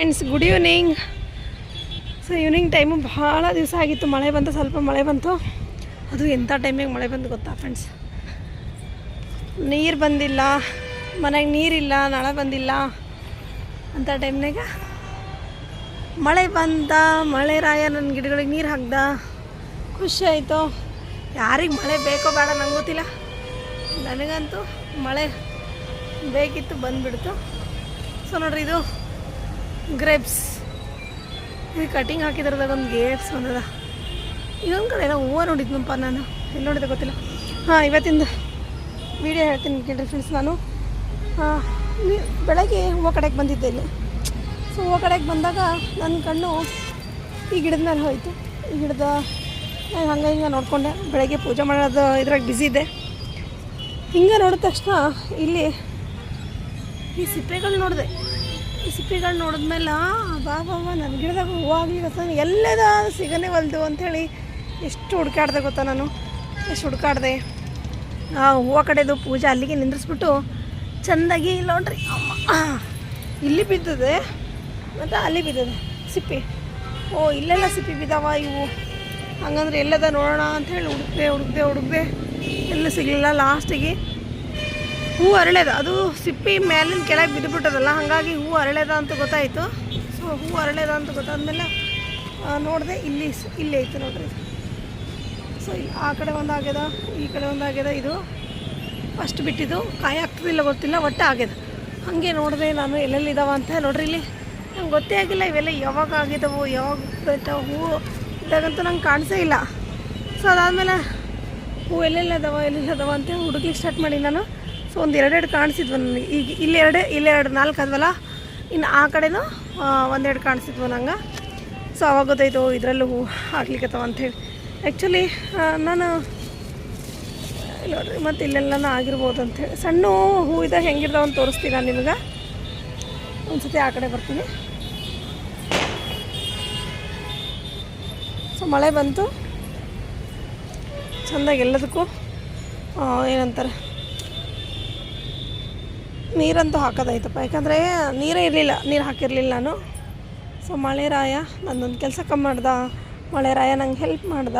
Friends good evening so evening time ಭಾಳ ದಿವಸ ಆಗಿತ್ತು. ಮಳೆ ಬಂತು, ಸ್ವಲ್ಪ ಮಳೆ ಬಂತು. ಅದು ಎಂಥ ಟೈಮಿಗೆ ಮಳೆ ಬಂತು ಗೊತ್ತಾ ಫ್ರೆಂಡ್ಸ್ ನೀರು ಬಂದಿಲ್ಲ, ಮನೆಗೆ ನೀರಿಲ್ಲ, ನಳ ಬಂದಿಲ್ಲ. ಅಂಥ ಟೈಮ್ನಾಗ ಮಳೆ ಬಂದ, ಮಳೆ ರಾಯ ನನ್ನ ಗಿಡಗಳಿಗೆ ನೀರು ಹಾಕ್ದ. ಖುಷಿ ಆಯಿತು. ಯಾರಿಗೆ ಮಳೆ ಬೇಕೋ ಬೇಡ, ನಂಗೆ ಗೊತ್ತಿಲ್ಲ. ನನಗಂತೂ ಮಳೆ ಬೇಕಿತ್ತು, ಬಂದುಬಿಡ್ತು. ಸೊ ನೋಡ್ರಿ ಇದು ಗ್ರೇಪ್ಸ್ ಈ ಕಟಿಂಗ್ ಹಾಕಿದ್ರದಾಗ ಒಂದು ಗೇಪ್ಸ್ ಬಂದದ. ಇನ್ನೊಂದು ಕಡೆ ಎಲ್ಲ ಹೂವು ನೋಡಿದ್ನಪ್ಪ ನಾನು. ಎಲ್ಲಿ ನೋಡಿದೆ ಗೊತ್ತಿಲ್ಲ. ಹಾಂ, ಇವತ್ತಿಂದ ವಿಡಿಯೋ ಹೇಳ್ತೀನಿ ಕೇಳಿರಿ ಫ್ರೆಂಡ್ಸ್ ನಾನು. ಬೆಳಗ್ಗೆ ಹೂವು ಕಡೆಗೆ ಬಂದಿದ್ದೆ ಇಲ್ಲಿ. ಸೊ ಹೂವು ಕಡೆಗೆ ಬಂದಾಗ ನನ್ನ ಕಣ್ಣು ಈ ಗಿಡದ ಮೇಲೆ ಹೋಯಿತು. ಈ ಗಿಡದ ನಾನು ಹಂಗೆ ಹಿಂಗೆ ನೋಡಿಕೊಂಡೆ. ಬೆಳಗ್ಗೆ ಪೂಜೆ ಮಾಡೋದು ಇದ್ರಾಗ ಬ್ಯುಸಿ ಇದೆ ಹಿಂಗೆ ನೋಡಿದ ತಕ್ಷಣ ಇಲ್ಲಿ ಈ ಸಿಪ್ಪೆಗಳು ನೋಡಿದೆ. ಸಿಪ್ಪೆಗಳು ನೋಡಿದ್ಮೇಲೆ ಬಾ ಬಾ ಬಾ ನನ್ನ ಗಿಡದಾಗ ಹೂವು ಆಗ್ಲಿಕ್ಕೆ ಎಲ್ಲದ ಸಿಗನೇ ಒಲ್ದು ಅಂಥೇಳಿ ಎಷ್ಟು ಹುಡುಕಾಡ್ದೆ ಗೊತ್ತಾ ನಾನು? ಎಷ್ಟು ಹುಡುಕಾಡ್ದೆ? ಆ, ಹೂವು ಕಡೆದು ಪೂಜೆ ಅಲ್ಲಿಗೆ ನಿಂದ್ರಿಸ್ಬಿಟ್ಟು ಚೆಂದಾಗಿ ಇಲ್ಲ ನೋಡ್ರಿ ಇಲ್ಲಿ ಬಿದ್ದದೆ, ಮತ್ತು ಅಲ್ಲಿ ಬಿದ್ದದೆ, ಸಿಪ್ಪಿ. ಓ, ಇಲ್ಲೆಲ್ಲ ಸಿಪ್ಪಿ ಬಿದ್ದಾವ ಇವು? ಹಂಗಂದ್ರೆ ಎಲ್ಲದ ನೋಡೋಣ ಅಂಥೇಳಿ ಹುಡುಕ್ದೆ ಹುಡುಕ್ದೆ ಹುಡುಕ್ದೆ ಎಲ್ಲ ಸಿಗಲಿಲ್ಲ ಲಾಸ್ಟಿಗೆ. ಹೂ ಅರಳೆದ ಅದು ಸಿಪ್ಪಿ ಮೇಲಿನ ಕೆಳಗೆ ಬಿದ್ದುಬಿಟ್ಟದಲ್ಲ ಹಾಗಾಗಿ ಹೂ ಅರಳೆದ ಅಂತ ಗೊತ್ತಾಯಿತು. ಸೊ ಹೂ ಅರಳೆದ ಅಂತ ಗೊತ್ತಾದ್ಮೇಲೆ ನೋಡಿದೆ, ಇಲ್ಲಿ ಇಲ್ಲಿ ಐತೆ ನೋಡ್ರಿ ಸೊ ಆ ಕಡೆ ಒಂದು ಆಗ್ಯದ ಈ ಕಡೆ ಒಂದು ಆಗ್ಯದ ಇದು. ಫಸ್ಟ್ ಬಿಟ್ಟಿದ್ದು, ಕಾಯಿ ಗೊತ್ತಿಲ್ಲ, ಒಟ್ಟು ಆಗ್ಯದ. ಹಾಗೆ ನೋಡಿದೆ ನಾನು ಎಲ್ಲೆಲ್ಲಿದ್ದಾವ ಅಂತ ನೋಡ್ರಿ ಇಲ್ಲಿ. ನಂಗೆ ಗೊತ್ತೇ ಆಗಿಲ್ಲ, ಇವೆಲ್ಲ ಯಾವಾಗ ಆಗಿದಾವು, ಯಾವಾಗ ಬಿಟ್ಟಾವ ಹೂವು ಇದಾಗಂತೂ ನಂಗೆ ಕಾಣಿಸೇ ಇಲ್ಲ. ಸೊ ಅದಾದಮೇಲೆ, ಹೂ ಎಲ್ಲೆಲ್ಲಿ ಅದಾವ ಅಂತ ಹುಡುಕ್ಲಿಕ್ಕೆ ಸ್ಟಾರ್ಟ್ ಮಾಡಿ ನಾನು. ಸೊ ಒಂದು ಎರಡೆರಡು ಕಾಣಿಸಿದ್ವು ನನಗೆ. ಈಗ ಇಲ್ಲೆರಡು ಇಲ್ಲೆರಡು ನಾಲ್ಕು ಅದವಲ್ಲ ಇನ್ನು ಆ ಕಡೆನೂ ಒಂದೆರಡು ಕಾಣಿಸಿದ್ವು ನಂಗೆ. ಸೊ ಅವಾಗ ಗೊತ್ತಾಯ್ತು ಇದರಲ್ಲೂ ಹೂ ಹಾಕ್ಲಿಕ್ಕತ್ತವ ಅಂಥೇಳಿ ಆ್ಯಕ್ಚುಲಿ ನಾನು, ಇಲ್ಲ ಮತ್ತು ಇಲ್ಲೆಲ್ಲನೂ ಆಗಿರ್ಬೋದು ಅಂಥೇಳಿ ಸಣ್ಣ ಹೂ ಇದ್ದಾಗ ಹೆಂಗಿರ್ತಾವ ಅಂತ ತೋರಿಸ್ತೀನಿ ನಾನು ನಿಮ್ಗೆ? ಒಂದು ಸತಿ ಆ ಕಡೆ ಬರ್ತೀನಿ. ಸೊ ಮಳೆ ಬಂತು. ಚೆಂದಾಗಿ ಎಲ್ಲದಕ್ಕೂ ಏನಂತಾರೆ? ನೀರಂತೂ ಹಾಕೋದಾಯ್ತಪ್ಪ. ಯಾಕಂದರೆ ನೀರೇ ಇರಲಿಲ್ಲ, ನೀರು ಹಾಕಿರಲಿಲ್ಲ ನಾನು. ಸೊ ಮಳೆರಾಯ ನನ್ನೊಂದು ಕೆಲಸ ಕಮ್ಮಿ ಮಾಡ್ದ. ಮಳೆರಾಯ ನಂಗೆ ಹೆಲ್ಪ್ ಮಾಡ್ದ.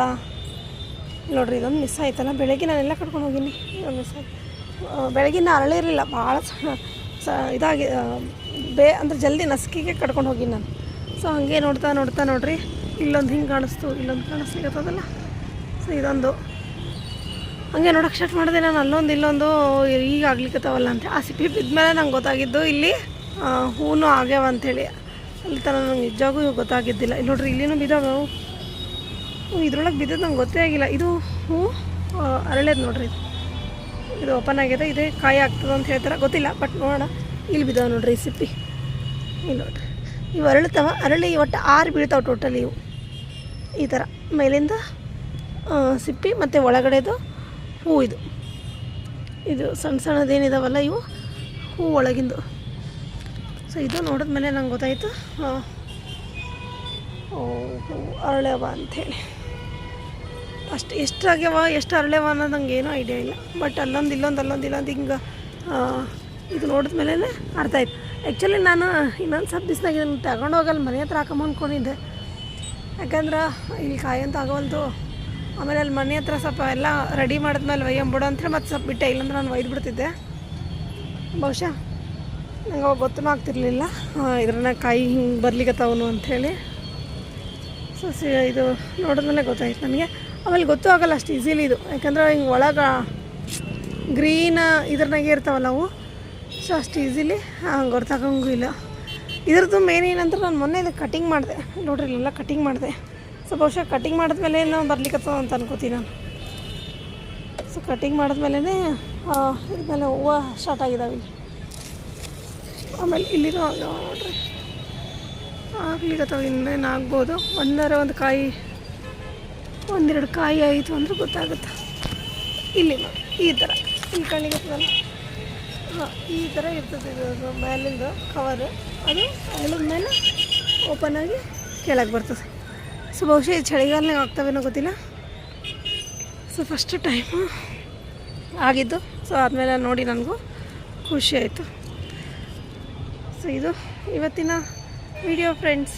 ನೋಡ್ರಿ, ಇದೊಂದು ಮಿಸ್ ಆಯ್ತಲ್ಲ. ಬೆಳಗ್ಗೆ ನಾನೆಲ್ಲ ಕಟ್ಕೊಂಡು ಹೋಗಿನಿ. ಮಿಸ್ ಆಯ್ತು. ಬೆಳಗಿನ ಅರಳಿರಲಿಲ್ಲ ಭಾಳ ಸ ಇದಾಗಿ ಬೇ, ಅಂದರೆ ಜಲ್ದಿ ನಸ್ಕಿಗೆ ಕಟ್ಕೊಂಡು ಹೋಗಿನಿ ನಾನು. ಸೊ ಹಾಗೆ ನೋಡ್ತಾ ನೋಡ್ತಾ ನೋಡ್ರಿ, ಇಲ್ಲೊಂದು ಹಿಂಗೆ ಕಾಣಿಸ್ತು, ಇಲ್ಲೊಂದು ಕಾಣಿಸ್ಲಿಕ್ಕತ್ತದಲ್ಲ ಸೊ ಇದೊಂದು. ಹಂಗೆ ನೋಡೋಕೆ ಸ್ಟಾರ್ಟ್ ಮಾಡಿದೆ ನಾನು ಅಲ್ಲೊಂದು ಇಲ್ಲೊಂದು, ಈಗ ಆಗ್ಲಿಕ್ಕತ್ತಾವಲ್ಲ ಅಂತ. ಆ ಸಿಪ್ಪಿ ಬಿದ್ಮೇಲೆ ನಂಗೆ ಗೊತ್ತಾಗಿದ್ದು ಇಲ್ಲಿ ಹೂನು ಆಗ್ಯಾವ ಅಂಥೇಳಿ ಅಲ್ಲಿ ತನಕ ನಂಗೆ ನಿಜವಾಗೂ ಗೊತ್ತಾಗಿದ್ದಿಲ್ಲ. ಇಲ್ಲಿ ನೋಡ್ರಿ, ಇಲ್ಲಿನೂ ಬಿದ್ದಾವೆ ಇದ್ರೊಳಗೆ ಬಿದ್ದದ್ದು ನಂಗೆ ಗೊತ್ತೇ ಆಗಿಲ್ಲ. ಇದು ಹೂ ಅರಳೇದು ನೋಡ್ರಿ. ಇದು ಇದು ಓಪನ್ ಆಗಿದೆ, ಇದೇ ಕಾಯಿ ಆಗ್ತದೆ ಅಂತ ಹೇಳ್ತಾರೆ. ಗೊತ್ತಿಲ್ಲ ಬಟ್ ನೋಡೋಣ. ಇಲ್ಲಿ ಬಿದ್ದಾವೆ ನೋಡ್ರಿ ಈ ಸಿಪ್ಪಿ. ಇಲ್ಲಿ ನೋಡ್ರಿ. ಇವು ಅರಳುತ್ತವ ಅರಳಿ ಒಟ್ಟು ಆರು ಬೀಳ್ತಾವೆ ಟೋಟಲ್ ಇವು. ಈ ಥರ ಮೇಲಿಂದ ಸಿಪ್ಪಿ ಮತ್ತು ಒಳಗಡೆದು ಹೂ ಇದು. ಇದು ಸಣ್ಣ ಸಣ್ಣದೇನಿದಾವಲ್ಲ ಇವು? ಹೂ ಒಳಗಿಂದು. ಸೊ ಇದು ನೋಡಿದ್ಮೇಲೆ ನಂಗೆ ಗೊತ್ತಾಯಿತು. ಓ ಹೂ ಅರಳ್ಯವ ಅಂಥೇಳಿ ಅಷ್ಟು ಎಷ್ಟು ಆಗ್ಯಾವ, ಎಷ್ಟು ಅರಳೆವ ಅನ್ನೋದು ನಂಗೆ ಏನೂ ಐಡಿಯಾ ಇಲ್ಲ. ಬಟ್ ಅಲ್ಲೊಂದು, ಇಲ್ಲೊಂದು ಅಲ್ಲೊಂದು, ಇಲ್ಲೊಂದು ಹಿಂಗೆ ಇದು ನೋಡಿದ್ಮೇಲೆ ಅರ್ಥ ಆಯ್ತು. ಆ್ಯಕ್ಚುಲಿ ನಾನು ಇನ್ನೊಂದು ಸ್ವಲ್ಪ ದಿವ್ಸನಾಗ ಇದನ್ನು ತಗೊಂಡೋಗಲ್ಲ ಮನೆ ಹತ್ರ ಹಾಕೊಂಬ ಅಂದ್ಕೊಂಡಿದ್ದೆ ಯಾಕಂದ್ರೆ ಇಲ್ಲಿ ಕಾಯಂತ ಆಗೋವಲ್ದು. ಆಮೇಲೆ ಅಲ್ಲಿ ಮನೆ ಹತ್ರ ಸ್ವಲ್ಪ ಎಲ್ಲ ರೆಡಿ ಮಾಡಿದ್ಮೇಲೆ ಒಯ್ಯಂಬಿಡು ಅಂತೇಳಿ ಮತ್ತೆ ಸ್ವಲ್ಪ ಬಿಟ್ಟೆ, ಇಲ್ಲಾಂದ್ರೆ ನಾನು ಒಯ್ದು ಬಿಡ್ತಿದ್ದೆ. ಬಹುಶಃ ನಂಗೆ ಅವಾಗ ಗೊತ್ತೂ ಆಗ್ತಿರ್ಲಿಲ್ಲ. ಇದ್ರನ್ನ ಕಾಯಿ ಹಿಂಗೆ ಬರ್ಲಿಕ್ಕತ್ತವನು ಅಂಥೇಳಿ ಸೊ ಸಿ, ಇದು ನೋಡಿದ್ಮೇಲೆ ಗೊತ್ತಾಯ್ತು ನನಗೆ. ಆಮೇಲೆ ಗೊತ್ತೂ ಆಗಲ್ಲ ಅಷ್ಟು ಈಸಿಲಿ ಇದು. ಯಾಕಂದ್ರೆ ಹಿಂಗೆ ಒಳಗೆ ಗ್ರೀನ್ ಇದ್ರನಾಗೆ ಇರ್ತಾವಲ್ಲ ಅವು ಸೊ ಅಷ್ಟು ಈಸಿಲಿ ಗೊತ್ತಾಗಂಗೂ ಇಲ್ಲ. ಇದ್ರದ್ದು ಮೇನ್ ಏನಂದ್ರೆ ನಾನು ಮೊನ್ನೆ ಇದು ಕಟಿಂಗ್ ಮಾಡಿದೆ. ನೋಡ್ರಿ, ಇಲ್ಲೆಲ್ಲ ಕಟಿಂಗ್ ಮಾಡಿದೆ. ಸೊ ಬಹುಶಃ ಕಟಿಂಗ್ ಮಾಡಿದ್ಮೇಲೆ ಏನೋ ಬರ್ಲಿಕ್ಕತ್ತದ ಅಂತ ಅನ್ಕೋತೀನಿ ನಾನು. ಸೊ ಕಟಿಂಗ್ ಮಾಡಿದ್ಮೇಲೆ ಇದ್ಮೇಲೆ ಹೂವು ಸ್ಟಾರ್ಟ್ ಆಗಿದ್ದಾವೆ ಇಲ್ಲಿ. ಆಮೇಲೆ ಇಲ್ಲಿನೂ ಆಗ್ಯಾವ ನೋಡ್ರಿ ಆಗ್ಲಿಕ್ಕತ್ತವ ಇನ್ನೇನು ಆಗ್ಬೋದು ಒಂದರ ಒಂದು ಕಾಯಿ, ಒಂದೆರಡು ಕಾಯಿ ಆಯಿತು ಅಂದ್ರೆ ಗೊತ್ತಾಗುತ್ತೆ. ಇಲ್ಲಿ ನೋಡಿ, ಈ ಥರ. ಇಲ್ಲಿ ಕಣ್ಣಿಗತ್ತದಲ್ಲ ಹಾಂ, ಈ ಥರ ಇರ್ತದೆ ಇದು ಮೇಲಿಂದ ಕವರು ಅದು ಮೇಲೆ ಓಪನ್ ಆಗಿ ಕೆಳಗೆ ಬರ್ತದೆ. ಸೊ ಬಹುಶಃ ಚಳಿಗಾಲನಾಗ ಆಗ್ತಾವೇನೋ ಗೊತ್ತಿಲ್ಲ. ಸೊ ಫಸ್ಟ್ ಟೈಮು ಆಗಿದ್ದು. ಸೊ ಆದಮೇಲೆ ನೋಡಿ ನನಗೂ ಖುಷಿ ಆಯಿತು. ಸೊ ಇದು ಇವತ್ತಿನ ವಿಡಿಯೋ ಫ್ರೆಂಡ್ಸ್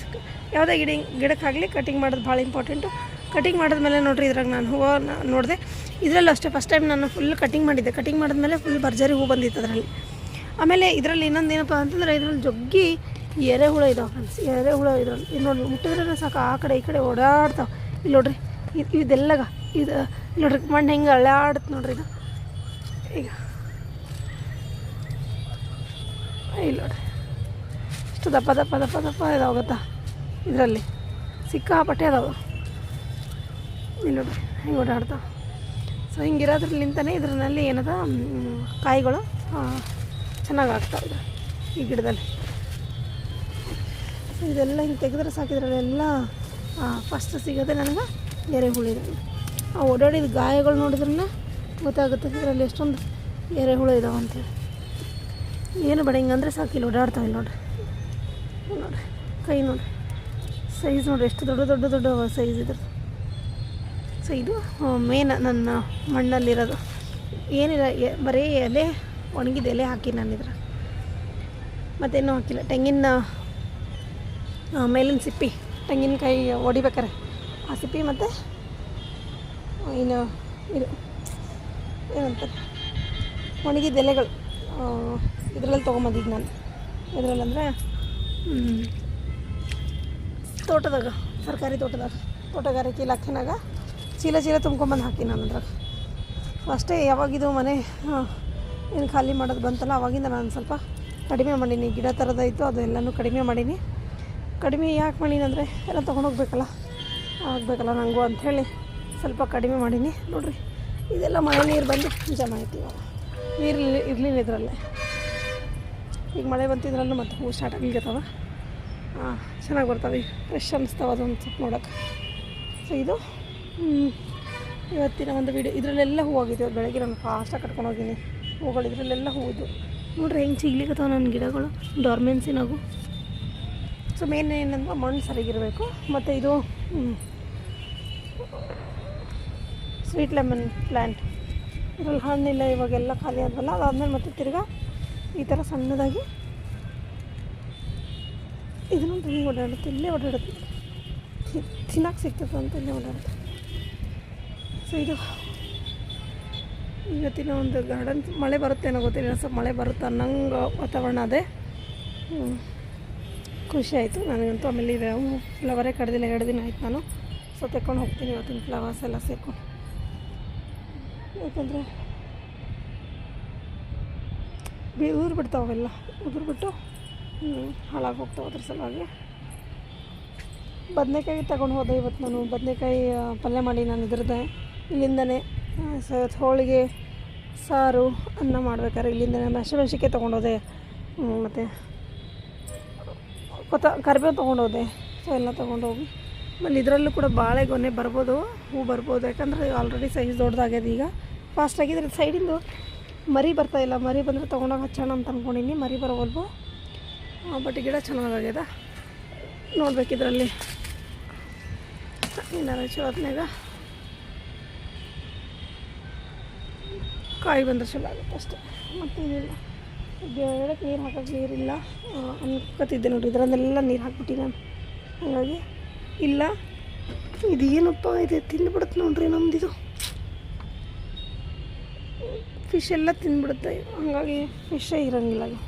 ಯಾವುದೇ ಗಿಡ, ಗಿಡಕ್ಕಾಗಲಿ ಕಟಿಂಗ್ ಮಾಡೋದು ಭಾಳ ಇಂಪಾರ್ಟೆಂಟು ಕಟಿಂಗ್ ಮಾಡಿದ್ಮೇಲೆ ನೋಡಿರಿ ಇದ್ರಾಗ ನಾನು ಹೂವು ನೋಡಿದೆ. ಇದರಲ್ಲೂ ಅಷ್ಟೇ ಫಸ್ಟ್ ಟೈಮ್ ನಾನು ಫುಲ್ ಕಟಿಂಗ್ ಮಾಡಿದ್ದೆ. ಕಟಿಂಗ್ ಮಾಡಿದ್ಮೇಲೆ ಫುಲ್ ಭರ್ಜರಿ ಹೂ ಬಂದಿತ್ತು ಅದರಲ್ಲಿ. ಆಮೇಲೆ ಇದರಲ್ಲಿ ಇನ್ನೊಂದು ಏನಪ್ಪ ಅಂತಂದರೆ ಇದರಲ್ಲಿ ಜಗ್ಗಿ ಎರೆಹುಳ ಇದಾವೆ ಫ್ರೆಂಡ್ಸ್ ಎರೆಹುಳ ಇದ್ರಲ್ಲಿ ಇಲ್ಲಿ ನೋಡಿ ಮುಟ್ಟಿದ್ರೆ ಸಾಕು, ಆ ಕಡೆ ಈ ಕಡೆ ಓಡಾಡ್ತಾವೆ. ಇಲ್ಲಿ ನೋಡ್ರಿ, ಇದು ಇದೆಲ್ಲಗ ಇದು ನೋಡ್ರಿ, ಮಣ್ಣು ಹೆಂಗೆ ಅಳ್ಳಾಡುತ್ತೆ ನೋಡ್ರಿ ಇದು ಈಗ. ಇಲ್ಲಿ ನೋಡ್ರಿ. ಇಷ್ಟು ದಪ್ಪ ದಪ್ಪ ದಪ್ಪ ದಪ್ಪ ಇದಾವೆ ಗೊತ್ತಾ? ಇದರಲ್ಲಿ. ಸಿಕ್ಕಾಪಟ್ಟೆ ಅದಾವೆ. ಇಲ್ಲಿ ನೋಡ್ರಿ, ಹೆಂಗೆ ಓಡಾಡ್ತಾವೆ. ಸೊ ಹಿಂಗಿರೋದ್ರಲ್ಲಿಂತಲೇ ಇದರಲ್ಲಿ ಏನದ ಕಾಯಿಗಳು ಚೆನ್ನಾಗಿ ಆಗ್ತಾವೆ ಈ ಗಿಡದಲ್ಲಿ. ಇದೆಲ್ಲ ಹಿಂಗೆ ತೆಗೆದ್ರೆ ಸಾಕಿದ್ರಲ್ಲೆಲ್ಲ ಫಸ್ಟ್ ಸಿಗೋದೇ ನನಗೆ ಎರೆಹುಳಿದು ಆ, ಓಡಾಡಿದ ಗಾಯಗಳು ನೋಡಿದ್ರೆ ಗೊತ್ತಾಗುತ್ತೆ ಇದರಲ್ಲಿ ಎಷ್ಟೊಂದು ಎರೆಹುಳು ಇದಾವೆ ಅಂತೇಳಿ ಏನು ಬೇಡ, ಹಿಂಗಂದ್ರೆ ಸಾಕು, ಇಲ್ಲಿ ಓಡಾಡ್ತಾವೆ ನೋಡ್ರಿ. ನೋಡ್ರಿ, ಕೈ ನೋಡ್ರಿ. ಸೈಜ್ ನೋಡ್ರಿ, ಎಷ್ಟು ದೊಡ್ಡ ದೊಡ್ಡ ದೊಡ್ಡ ಸೈಜ್ ಇದ್ರದ್ದು. ಸೊ ಇದು ಮೇನ್ ನನ್ನ ಮಣ್ಣಲ್ಲಿರೋದು. ಏನಿಲ್ಲ ಬರೀ ಎಲೆ ಒಣಗಿದ ಎಲೆ ಹಾಕಿ ನಾನು ಇದ್ರ ಮತ್ತೇನೂ ಹಾಕಿಲ್ಲ. ತೆಂಗಿನ ಮೇಲಿನ ಸಿಪ್ಪಿ. ತೆಂಗಿನಕಾಯಿ ಹೊಡಿಬೇಕಾರೆ ಆ ಸಿಪ್ಪಿ ಮತ್ತು ಇನ್ನು ಇದು ಏನಂತಾರೆ ಒಣಗಿದ ಎಲೆಗಳು. ಇದರಲ್ಲಿ ತೊಗೊಂಬಂದಿದ್ದು ನಾನು. ಇದರಲ್ಲಿ ಅಂದರೆ ತೋಟದಾಗ, ಸರ್ಕಾರಿ ತೋಟದಾಗ, ತೋಟಗಾರಿಕೆ ಇಲಾಖೆನಾಗ ಚೀಲ ಚೀಲ ತುಂಬ್ಕೊಂಬಂದು ಹಾಕಿ ನಾನು ಅದ್ರಾಗ. ಅಷ್ಟೇ, ಯಾವಾಗಿದು ಮನೆ ಏನು ಖಾಲಿ ಮಾಡೋದು ಬಂತಲ್ಲ, ಅವಾಗಿಂದ ನಾನು ಸ್ವಲ್ಪ ಕಡಿಮೆ ಮಾಡೀನಿ. ಗಿಡ ಥರದಾಯಿತು ಅದು ಎಲ್ಲನೂ ಕಡಿಮೆ ಮಾಡೀನಿ. ಕಡಿಮೆ ಯಾಕೆ ಮಾಡೀನಿ ಅಂದರೆ ಎಲ್ಲ ತೊಗೊಂಡೋಗ್ಬೇಕಲ್ಲ ಆಗಬೇಕಲ್ಲ ನನಗೂ ಅಂಥೇಳಿ ಸ್ವಲ್ಪ ಕಡಿಮೆ ಮಾಡೀನಿ. ನೋಡಿರಿ, ಇದೆಲ್ಲ ಮಳೆ ನೀರು ಬಂದು ಜಮಾ ಆಯ್ತು ಇವಾಗ ನೀರು ಇರಲಿಲ್ಲ ಇದರಲ್ಲೇ. ಈಗ ಮಳೆ ಬಂತಿದ್ರಲ್ಲೂ ಮತ್ತೆ ಹೂ ಸ್ಟಾರ್ಟ್ ಆಗ್ಲಿಕ್ಕತ್ತವ ಹಾಂ ಚೆನ್ನಾಗಿ ಬರ್ತವೆ. ಫ್ರೆಶ್ ಅನ್ನಿಸ್ತಾವೆ ಅದೊಂದು ಸ್ವಲ್ಪ ನೋಡೋಕೆ. ಸೊ ಇದು ಇವತ್ತಿನ ಒಂದು ವಿಡಿಯೋ ಇದರಲ್ಲೆಲ್ಲ ಹೂವಾಗಿದೆ ಬೆಳಗ್ಗೆ ನಾನು ಫಾಸ್ಟಾಗಿ ಕಟ್ಕೊಂಡು ಹೋಗಿನಿ. ಹೂಗಳು ಇದರಲ್ಲೆಲ್ಲ ಹೂವಿದ್ದು ನೋಡ್ರಿ, ಹೆಂಗೆ ಸಿಗ್ಲಿಕ್ಕತ್ತಾವ ನನ್ನ ಗಿಡಗಳು? ಡಾರ್ಮೆನ್ಸಿನಾಗು ಸೊ ಮೇನ್ ಏನಂದ್ರೆ ಮಣ್ಣು ಸರಿಗಿರಬೇಕು ಮತ್ತು ಇದು ಸ್ವೀಟ್ ಲೆಮನ್ ಪ್ಲ್ಯಾಂಟ್ ಇದ್ರಲ್ಲಿ ಹಣ್ಣಿಲ್ಲ ಇವಾಗೆಲ್ಲ ಖಾಲಿ ಆದವಲ್ಲ ಅದಾದಮೇಲೆ ಮತ್ತೆ ತಿರ್ಗಾ ಈ ಥರ ಸಣ್ಣದಾಗಿ ಇದನ್ನು ಹಿಂಗೆ ಓಡಾಡುತ್ತೆ. ಇಲ್ಲೇ ಓಡಾಡುತ್ತೆ. ತಿನ್ನೋಕೆ ಸಿಗ್ತದೆ ಅಂತ ಇಲ್ಲೇ ಓಡಾಡುತ್ತೆ. ಸೊ ಇದು ಇವತ್ತಿನ ಒಂದು ಗಾರ್ಡನ್ ಮಳೆ ಬರುತ್ತೇನೋ ಗೊತ್ತಿಲ್ಲ. ಸ್ವಲ್ಪ ಮಳೆ ಬರುತ್ತೆ ಅನ್ನಂಗೆ ವಾತಾವರಣ ಅದೇ. ಖುಷಿ ಆಯಿತು. ನನಗಂತೂ ಆಮೇಲೆ ಇದು. ಫ್ಲವರೇ ಕಡ್ದಿಲ್ಲ. ಎರಡು ದಿನ ಆಯ್ತು ನಾನು. ಸೊ, ತೆಕ್ಕೊಂಡು ಹೋಗ್ತೀನಿ ಇವತ್ತಿನ ಫ್ಲವರ್ಸ್ ಎಲ್ಲ ಸೇರ್ಕೊಂಡು ಯಾಕಂದರೆ ಬಿ ಉದುರು ಬಿಡ್ತಾವೆಲ್ಲ ಉದುರು ಬಿಟ್ಟು ಹಾಳಾಗಿ ಹೋಗ್ತಾವೆ ಅದ್ರ ಸಲುವಾಗಿ. ಬದನೆಕಾಯಿ ತಗೊಂಡು ಹೋದೆ ಇವತ್ತು ನಾನು. ಬದನೆಕಾಯಿ ಪಲ್ಯ ಮಾಡಿ ನಾನು ಇದ್ರದ್ದೆ. ಇಲ್ಲಿಂದನೇ ಸ, ಹೋಳಿಗೆ, ಸಾರು, ಅನ್ನ ಮಾಡ್ಬೇಕಾದ್ರೆ ಇಲ್ಲಿಂದನೇ. ಮೆಣಸಿನ್ಕಾಯಿ ತೊಗೊಂಡೋದೆ ಮತ್ತು ಕೊತ್ತ ಕರಿಬೇವು ತೊಗೊಂಡೋದೆ. ಸೊ, ಎಲ್ಲ ತೊಗೊಂಡೋಗಿ. ಆಮೇಲೆ ಇದರಲ್ಲೂ ಕೂಡ ಬಾಳೆಗೊನೆ ಬರ್ಬೋದು, ಹೂ ಬರ್ಬೋದು. ಯಾಕಂದರೆ ಆಲ್ರೆಡಿ ಸೈಜ್ ದೊಡ್ಡದಾಗ್ಯದ ಈಗ. ಫಾಸ್ಟ್ ಆಗಿದ್ರೆ ಸೈಡಿಂದು ಮರಿ ಬರ್ತಾ ಇಲ್ಲ. ಮರಿ ಬಂದರೆ ತೊಗೊಂಡೋಗಿ ಹಚ್ಚೋಣ ಅಂತ ಅಂದ್ಕೊಂಡಿನಿ ಮರಿ ಬರೋವಲ್ವು ಬಟ್ ಗಿಡ ಚೆನ್ನಾಗಾಗ್ಯದ. ನೋಡ್ಬೇಕು ಇದರಲ್ಲಿ. ಏನಾರ ಚಲೋ ಹೊತ್ನ್ಯಾಗ ಕಾಯಿ ಬಂದರೆ ಚಲೋ ಆಗುತ್ತೆ ಅಷ್ಟೇ. ಮತ್ತೇನಿಲ್ಲ. ಗಿಡಕ್ಕೆ ನೀರು ಹಾಕೋಕೆ ನೀರಿಲ್ಲ. ಅನ್ಕೋತಿದ್ದೆ ನೋಡಿ ಇದರಲ್ಲೆಲ್ಲ ನೀರು ಹಾಕ್ಬಿಟ್ಟಿ ನಾನು. ಹಾಗಾಗಿ ಇಲ್ಲ. ಇದು ಏನಪ್ಪ ಇದು ತಿಂದ್ಬಿಡುತ್ತೆ ನೋಡ್ರಿ ಇದು ಫಿಶ್ ಎಲ್ಲ ತಿಂದ್ಬಿಡುತ್ತೆ. ಹಾಗಾಗಿ ಫಿಶೇ ಇರೋಂಗಿಲ್ಲ ಅದು.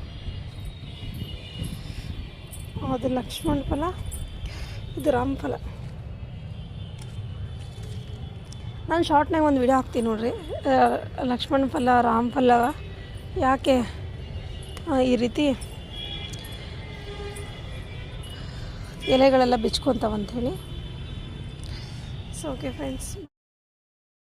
ಲಕ್ಷ್ಮಣ ಫಲ, ಇದು ರಾಮಫಲ ನಾನು ಶಾರ್ಟ್ನಾಗ ಒಂದು ವಿಡಿಯೋ ಹಾಕ್ತೀನಿ ನೋಡ್ರಿ. ಲಕ್ಷ್ಮಣ ಫಲ, ರಾಮ್ ಫಲ, ಯಾಕೆ ಈ ರೀತಿ ಎಲೆಗಳೆಲ್ಲ ಬಿಚ್ಕೊತಾವಂಥೇಳಿ ಸೊ ಓಕೆ ಫ್ರೆಂಡ್ಸ್